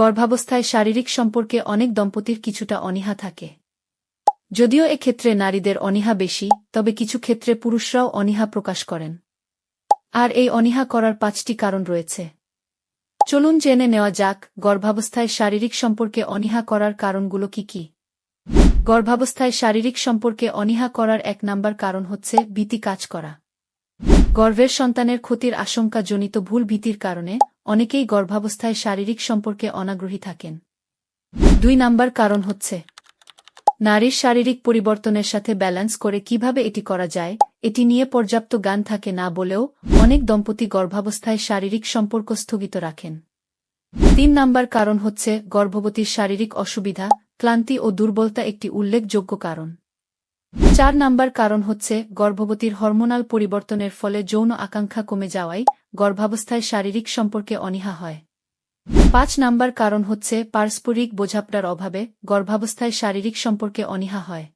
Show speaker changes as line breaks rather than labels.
গর্ভাবস্থায় শারীরিক সম্পর্কে অনেক দম্পতির কিছুটা অনীহা থাকে। যদিও এক্ষেত্রে নারীদের অনীহা বেশি, তবে কিছু ক্ষেত্রে পুরুষরাও অনীহা প্রকাশ করেন। আর এই অনীহা করার পাঁচটি কারণ রয়েছে। চলুন জেনে নেওয়া যাক, গর্ভাবস্থায় শারীরিক সম্পর্কে অনীহা করার কারণগুলো কি কি? গর্ভাবস্থায় শারীরিক সম্পর্কে অনীহা করার এক নাম্বার কারণ হচ্ছে ভীতি কাজ করা। গর্ভের সন্তানের ক্ষতির আশঙ্কাজনিত ভুল ভীতির কারণে অনেকেই গর্ভাবস্থায় শারীরিক সম্পর্কে অনাগ্রহী থাকেন। দুই নাম্বার কারণ হচ্ছে, নারীর শারীরিক পরিবর্তনের সাথে ব্যালেন্স করে কীভাবে এটি করা যায়, এটি নিয়ে পর্যাপ্ত গান থাকে না বলেও অনেক দম্পতি গর্ভাবস্থায় শারীরিক সম্পর্ক স্থগিত রাখেন। তিন নাম্বার কারণ হচ্ছে গর্ভবতীর শারীরিক অসুবিধা, ক্লান্তি ও দুর্বলতা একটি উল্লেখযোগ্য কারণ। চার নাম্বার কারণ হচ্ছে গর্ভবতীর হরমোনাল পরিবর্তনের ফলে যৌন আকাঙ্ক্ষা কমে যাওয়ায় গর্ভাবস্থায় শারীরিক সম্পর্কে অনীহা হয়। পাঁচ নাম্বার কারণ হচ্ছে পারস্পরিক বোঝাপড়ার অভাবে গর্ভাবস্থায় শারীরিক সম্পর্কে অনীহা হয়।